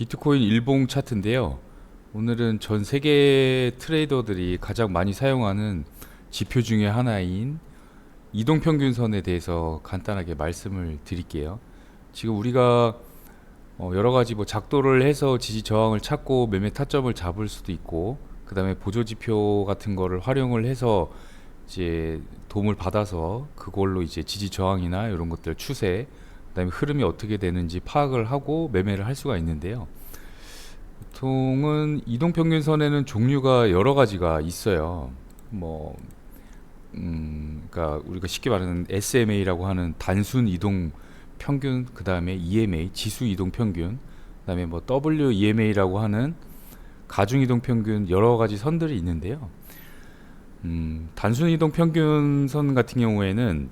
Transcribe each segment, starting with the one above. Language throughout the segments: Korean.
비트코인 일봉 차트인데요. 오늘은 전 세계 트레이더들이 가장 많이 사용하는 지표 중에 하나인 이동평균선에 대해서 간단하게 말씀을 드릴게요. 지금 우리가 어, 여러 가지 뭐 작도를 해서 지지 저항을 찾고 매매 타점을 잡을 수도 있고 그 다음에 보조 지표 같은 거를 활용을 해서 이제 도움을 받아서 그걸로 이제 지지 저항이나 이런 것들 추세 그다음에 흐름이 어떻게 되는지 파악을 하고 매매를 할 수가 있는데요. 보통은 이동평균선에는 종류가 여러 가지가 있어요. 뭐, 음, 그러니까 우리가 쉽게 말하는 SMA라고 하는 단순 이동 평균, 그 다음에 EMA 지수 이동 평균, 그 다음에 뭐 WEMA라고 하는 가중 이동 평균 여러 가지 선들이 있는데요. 음, 단순 이동 평균선 같은 경우에는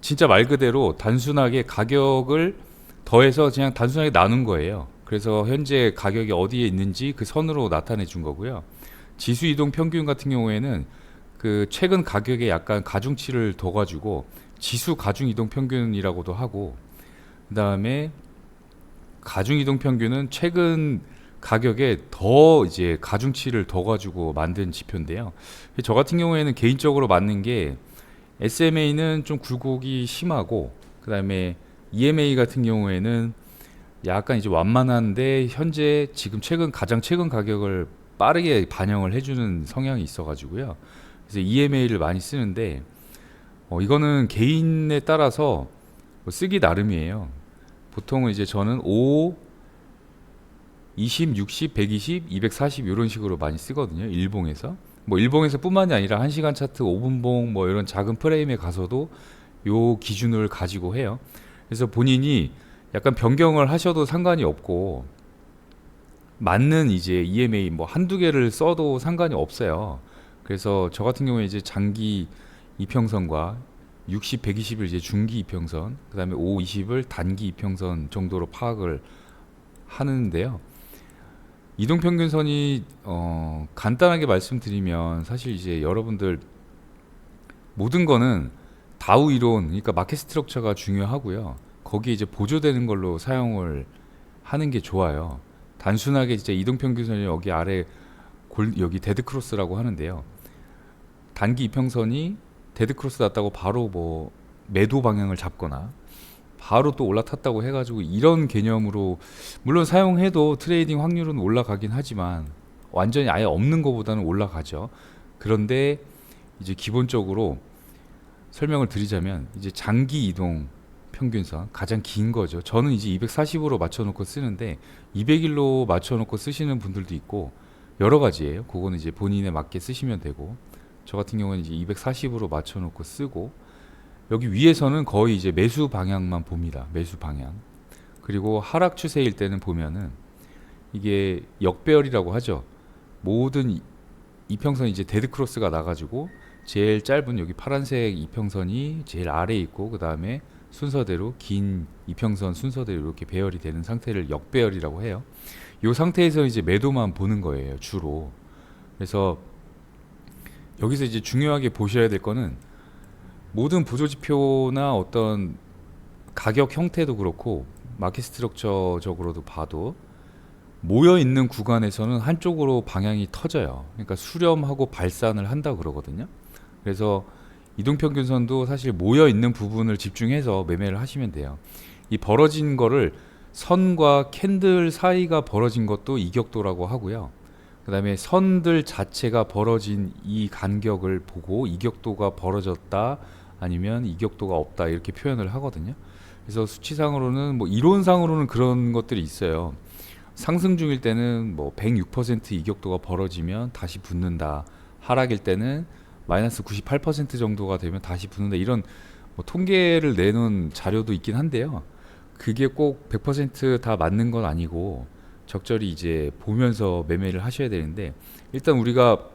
진짜 말 그대로 단순하게 가격을 더해서 그냥 단순하게 나눈 거예요. 그래서 현재 가격이 어디에 있는지 그 선으로 나타내 준 거고요. 지수 이동 평균 같은 경우에는 그 최근 가격에 약간 가중치를 둬 가지고 지수 가중 이동 평균이라고도 하고 그다음에 가중 이동 평균은 최근 가격에 더 이제 가중치를 둬 가지고 만든 지표인데요. 저 같은 경우에는 개인적으로 맞는 게 SMA는 좀 굴곡이 심하고 그 다음에 EMA 같은 경우에는 약간 이제 완만한데 현재 지금 최근 가장 최근 가격을 빠르게 반영을 해주는 성향이 있어가지고요. 그래서 EMA를 많이 쓰는데 어, 이거는 개인에 따라서 뭐 쓰기 나름이에요. 보통은 이제 저는 5, 20, 60, 120, 240 이런 식으로 많이 쓰거든요. 일봉에서. 뭐 일봉에서뿐만이 아니라 1시간 차트, 5분봉 뭐 이런 작은 프레임에 가서도 요 기준을 가지고 해요. 그래서 본인이 약간 변경을 하셔도 상관이 없고 맞는 이제 EMA 뭐 한두 개를 써도 상관이 없어요. 그래서 저 같은 경우에 이제 장기 이평선과 60, 120을 이제 중기 이평선, 그다음에 5, 20을 단기 이평선 정도로 파악을 하는데요. 이동 평균선이 어, 간단하게 말씀드리면 사실 이제 여러분들 모든 거는 다우 이론, 그러니까 마켓 스트럭처가 중요하고요. 거기에 이제 보조되는 걸로 사용을 하는 게 좋아요. 단순하게 진짜 이동 평균선이 여기 아래 골, 여기 데드 크로스라고 하는데요. 단기 이평선이 데드 크로스 났다고 바로 뭐 매도 방향을 잡거나 바로 또 올라탔다고 해가지고 이런 개념으로 물론 사용해도 트레이딩 확률은 올라가긴 하지만 완전히 아예 없는 것보다는 올라가죠. 그런데 이제 기본적으로 설명을 드리자면 이제 장기 이동 평균선 가장 긴 거죠. 저는 이제 240으로 맞춰놓고 쓰는데 200일로 맞춰놓고 쓰시는 분들도 있고 여러 가지예요. 그거는 이제 본인에 맞게 쓰시면 되고 저 같은 경우는 이제 240으로 맞춰놓고 쓰고 여기 위에서는 거의 이제 매수 방향만 봅니다. 매수 방향. 그리고 하락 추세일 때는 보면은 이게 역배열이라고 하죠. 모든 이- 이평선이 이제 데드 크로스가 나가지고 제일 짧은 여기 파란색 이평선이 제일 아래에 있고 그 다음에 순서대로 긴 이평선 순서대로 이렇게 배열이 되는 상태를 역배열이라고 해요. 이 상태에서 이제 매도만 보는 거예요, 주로. 그래서 여기서 이제 중요하게 보셔야 될 거는 모든 보조 지표나 어떤 가격 형태도 그렇고 마켓 스트럭처적으로도 봐도 모여 있는 구간에서는 한쪽으로 방향이 터져요. 그러니까 수렴하고 발산을 한다 그러거든요. 그래서 이동평균선도 사실 모여 있는 부분을 집중해서 매매를 하시면 돼요. 이 벌어진 거를 선과 캔들 사이가 벌어진 것도 이격도라고 하고요. 그 다음에 선들 자체가 벌어진 이 간격을 보고 이격도가 벌어졌다 아니면 이격도가 없다 이렇게 표현을 하거든요. 그래서 수치상으로는 뭐 이론상으로는 그런 것들이 있어요. 상승 중일 때는 뭐 106% 이격도가 벌어지면 다시 붙는다. 하락일 때는 마이너스 98% 정도가 되면 다시 붙는다. 이런 뭐 통계를 내놓은 자료도 있긴 한데요. 그게 꼭 100%다 맞는 건 아니고 적절히 이제 보면서 매매를 하셔야 되는데 일단 우리가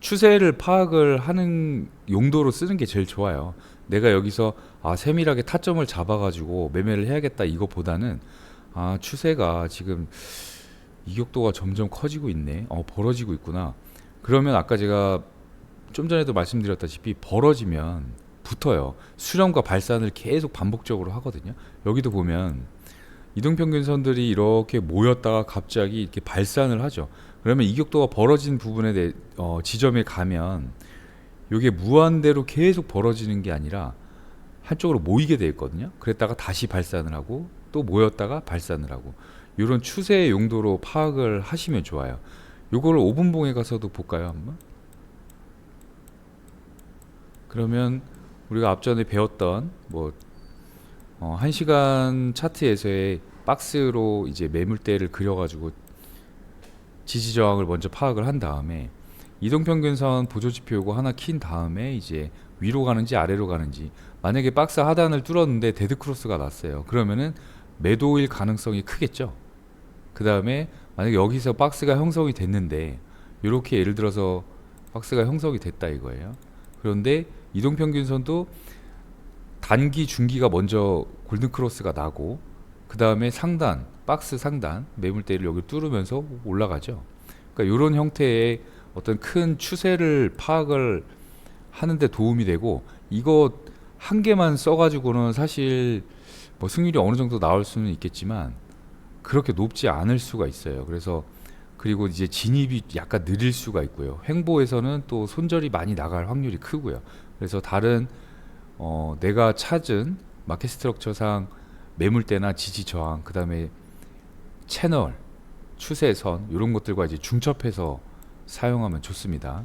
추세를 파악을 하는 용도로 쓰는 게 제일 좋아요. 내가 여기서 아 세밀하게 타점을 잡아가지고 매매를 해야겠다 이것보다는 아 추세가 지금 이격도가 점점 커지고 있네. 어 벌어지고 있구나. 그러면 아까 제가 좀 전에도 말씀드렸다시피 벌어지면 붙어요. 수렴과 발산을 계속 반복적으로 하거든요. 여기도 보면 이동평균선들이 이렇게 모였다가 갑자기 이렇게 발산을 하죠. 그러면 이격도가 벌어진 부분에 대해 어, 지점에 가면 이게 무한대로 계속 벌어지는 게 아니라 한쪽으로 모이게 돼 있거든요. 그랬다가 다시 발산을 하고 또 모였다가 발산을 하고 이런 추세의 용도로 파악을 하시면 좋아요. 요거를 5분봉에 가서도 볼까요, 한번? 그러면 우리가 앞전에 배웠던 뭐 어, 1시간 차트에서의 박스로 이제 매물대를 그려가지고 지지 저항을 먼저 파악을 한 다음에 이동평균선 보조지표 요거 하나 킨 다음에 이제 위로 가는지 아래로 가는지 만약에 박스 하단을 뚫었는데 데드크로스가 났어요. 그러면은 매도일 가능성이 크겠죠. 그 다음에 만약에 여기서 박스가 형성이 됐는데 이렇게 예를 들어서 박스가 형성이 됐다 이거예요. 그런데 이동평균선도 단기 중기가 먼저 골든크로스가 나고 그 다음에 상단 박스 상단 매물대를 여기 뚫으면서 올라가죠. 그러니까 이런 형태의 어떤 큰 추세를 파악을 하는데 도움이 되고 이거 한 개만 써가지고는 사실 뭐 승률이 어느 정도 나올 수는 있겠지만 그렇게 높지 않을 수가 있어요. 그래서 그리고 이제 진입이 약간 느릴 수가 있고요. 횡보에서는 또 손절이 많이 나갈 확률이 크고요. 그래서 다른 어, 내가 찾은 마켓 스트럭처상 매물대나 지지 저항, 그 다음에 채널, 추세선 이런 것들과 이제 중첩해서 사용하면 좋습니다.